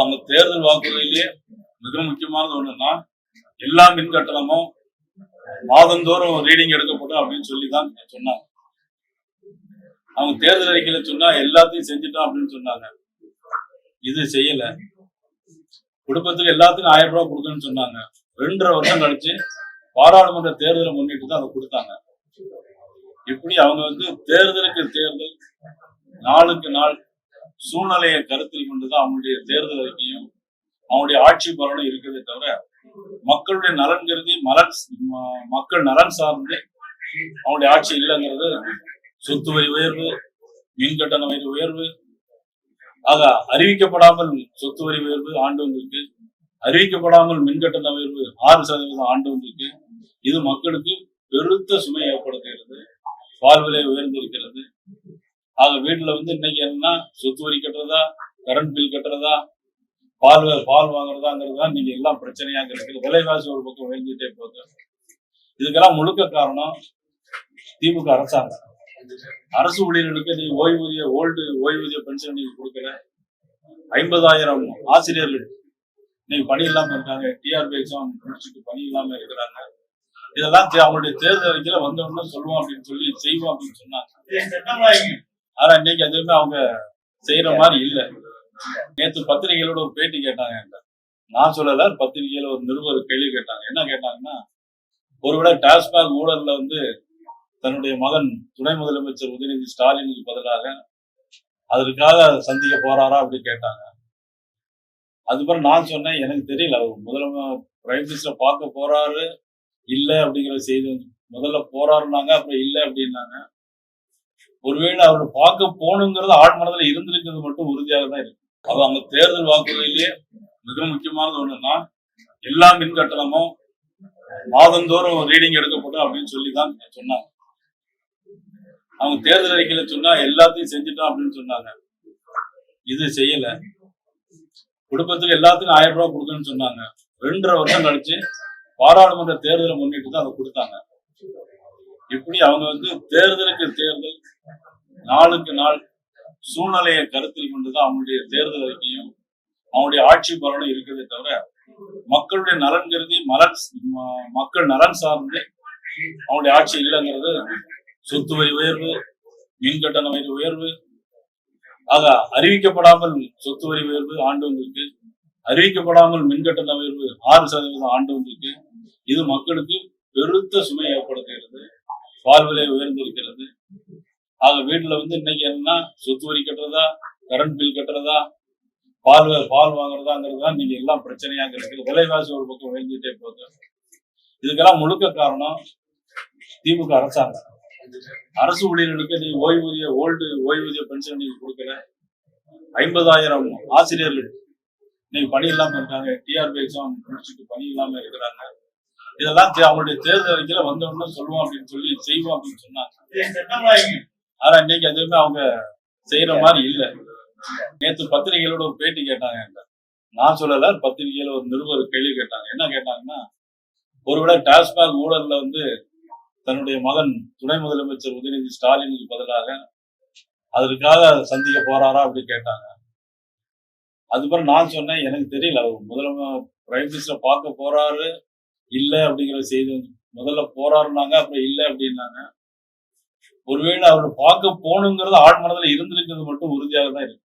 அவங்க தேர்தல் வாக்குறுதியிலே மிக முக்கியமானது ஒண்ணுன்னா எல்லா மின் கட்டணமும் மாதந்தோறும் ரீடிங் எடுக்கப்படும் அப்படின்னு சொல்லி தான் சொன்னாங்க. அவங்க தேர்தல் அறிக்கையில சொன்னா எல்லாத்தையும் செஞ்சுட்டோம் அப்படின்னு சொன்னாங்க. இது செய்யல. குடும்பத்துக்கு எல்லாத்துக்கும் ஆயிரம் ரூபாய் கொடுக்கணும்னு சொன்னாங்க. ரெண்டரை வருஷம் கழிச்சு பாராளுமன்ற தேர்தலை முன்னிட்டு தான் அதை கொடுத்தாங்க. இப்படி அவங்க வந்து தேர்தலுக்கு தேர்தல் நாளுக்கு நாள் சூழ்நிலையை கருத்தில் கொண்டுதான் அவங்களுடைய தேர்தல் அறிக்கையும் அவங்களுடைய ஆட்சி பலனும் இருக்கிறதே தவிர மக்களுடைய நலன் கருதி மலன் மக்கள் நலன் சார்ந்து அவங்களுடைய ஆட்சி இல்லைங்கிறது சொத்து வரி உயர்வு மின் கட்டண வரி உயர்வு ஆக அறிவிக்கப்படாமல் சொத்து வரி உயர்வு ஆண்டு வந்திருக்கு. அறிவிக்கப்படாமல் மின் கட்டண உயர்வு ஆறு சதவீதம் ஆண்டு வந்திருக்கு. இது மக்களுக்கு பெருத்த சுமை ஏற்படுத்துகிறது. பால் விலை உயர்ந்திருக்கிறது. ஆக வீட்டுல வந்து இன்னைக்கு என்னன்னா சொத்து வரி கட்டுறதா கரண்ட் பில் கட்டுறதா பால் பால் வாங்குறதாங்கிறது தான் நீங்க எல்லாம் பிரச்சனையாக இருக்குது விலைவாசி ஒரு பக்கம் உயர்ந்துட்டே போகுது. இதுக்கெல்லாம் முழுக்க காரணம் திமுக அரசாங்கம். அரசு ஊழியர்களுக்கு நீ ஓய்வூதிய ஓல்டு ஓய்வூதிய பென்ஷன் நீங்க கொடுக்கல ஐம்பதாயிரம் ஆசிரியர்கள் இன்னைக்கு பணி இல்லாம இருக்காங்க. டிஆர்பி எக்ஸாம் முடிச்சுட்டு பணி இல்லாம இருக்கிறாங்க. இதெல்லாம் அவங்களுடைய தேர்தல் அறிக்கையில வந்த சொல்லுவோம் அப்படின்னு சொல்லி செய்வோம் அப்படின்னு சொன்னாங்க. ஆனா இன்னைக்கு எதுவுமே அவங்க செய்யற மாதிரி இல்ல. நேத்து பத்திரிகைகளோட ஒரு பேட்டி கேட்டாங்க என்கிட்ட. நான் சொல்லல பத்திரிகையில ஒரு நிருபர் கேள்வி கேட்டாங்க. என்ன கேட்டாங்கன்னா ஒருவேளை டாஸ்மாக் ஊழல்ல வந்து தன்னுடைய மகன் துணை முதலமைச்சர் உதயநிதி ஸ்டாலினுக்கு பதிலாக அதற்காக சந்திக்க போறாரா அப்படி கேட்டாங்க. அதுக்கப்புறம் நான் சொன்னேன் எனக்கு தெரியல அவர் முதல்ல பிரைம் மினிஸ்டர் பார்க்க போறாரு இல்ல அப்படிங்கிற செய்தி முதல்ல போறாருனாங்க அப்புறம் இல்ல அப்படின்னாங்க. ஒருவேளை அவர் பார்க்க போகணுங்கிறது ஆழ் மனதுல இருந்திருக்கிறது மட்டும் உறுதியாக தான் இருக்கு அது அவங்க தேர்தல் வாக்குறுதியிலேயே மிக முக்கியமானது ஒண்ணுன்னா எல்லா மின் கட்டணமும் மாதந்தோறும் ரீடிங் எடுக்கப்படும் அப்படின்னு சொல்லி தான் சொன்னாங்க. அவங்க தேர்தல் அறிக்கையில சொன்னா எல்லாத்தையும் செஞ்சுட்டோம் அப்படின்னு சொன்னாங்க. இது செய்யல. குடும்பத்துக்கு எல்லாத்துக்கும் ஆயிரம் ரூபாய் கொடுக்கணும்னு சொன்னாங்க. ரெண்டரை வருஷம் கழிச்சு பாராளுமன்ற தேர்தலை முன்னிட்டு தான் அதை கொடுத்தாங்க. இப்படி அவங்க வந்து தேர்தலுக்கு தேர்தல் நாளுக்கு நாள் சூழ்நிலையை கருத்தில் கொண்டுதான் அவங்களுடைய தேர்தல் அறிக்கையும் அவங்களுடைய ஆட்சி பலனும் இருக்கிறதே தவிர மக்களுடைய நலன் கருதி மலன் மக்கள் நலன் சார்ந்து அவங்களுடைய ஆட்சி இல்லைங்கிறது சொத்து வரி உயர்வு மின் கட்டண வரி உயர்வு ஆக அறிவிக்கப்படாமல் சொத்து வரி உயர்வு ஆண்டு வந்திருக்கு. அறிவிக்கப்படாமல் மின் கட்டண உயர்வு ஆறு சதவீதம் ஆண்டு வந்திருக்கு. இது மக்களுக்கு பெருத்த சுமை ஏற்படுத்துகிறது. பால் விலை உயர்ந்திருக்கிறது. ஆக வீட்டுல வந்து இன்னைக்கு என்னன்னா சொத்து வரி கட்டுறதா கரண்ட் பில் கட்டுறதா பால் பால் வாங்குறதாங்கிறது தான் நீங்க எல்லாம் பிரச்சனையாக இருக்குது. விலைவாசி ஒரு பக்கம் உயர்ந்துட்டே போகுது. இதுக்கெல்லாம் முழுக்க காரணம் திமுக அரசாங்கம். அரசு ஊழியர்களுக்கு நீ ஓய்வூதிய ஓல்டு ஓய்வூதிய பென்ஷன் நீங்க கொடுக்கல. ஐம்பதாயிரம் ஆசிரியர்கள் இன்னைக்கு பணி இல்லாம இருக்காங்க. டிஆர்பி எக்ஸாம் முடிச்சுட்டு பணி இல்லாம இருக்கிறாங்க. இதெல்லாம் தே- அவங்களுடைய தேர்தல் அறிக்கையில வந்த சொல்லுவோம் அப்படின்னு சொல்லி செய்வோம் அப்படின்னு சொன்னாங்க. ஆனா இன்னைக்கு எதுவுமே அவங்க செய்யற மாதிரி இல்லை. நேத்து பத்திரிகைகளோட ஒரு பேட்டி கேட்டாங்க என்கிட்ட. நான் சொல்லல பத்திரிகையில ஒரு நிருபர் கேள்வி கேட்டாங்க. என்ன கேட்டாங்கன்னா ஒருவேளை டாஸ்மாக் ஊழல்ல வந்து தன்னுடைய மகன் துணை முதலமைச்சர் உதயநிதி ஸ்டாலினுக்கு பதிலாக அதற்காக சந்திக்க போறாரா அப்படி கேட்டாங்க. அதுக்கப்புறம் நான் சொன்னேன் எனக்கு தெரியல அவர் முதல பிரைம் மினிஸ்டர் பார்க்க போறாரு இல்லை அப்படிங்கிற செய்தி முதல்ல போறாருனாங்க அப்புறம் இல்லை அப்படின்னாங்க. ஒருவேளை அவர் பார்க்க போகணுங்கிறது ஆழ் மனதுல இருந்திருக்கிறது மட்டும் உறுதியாக தான் இருக்கு.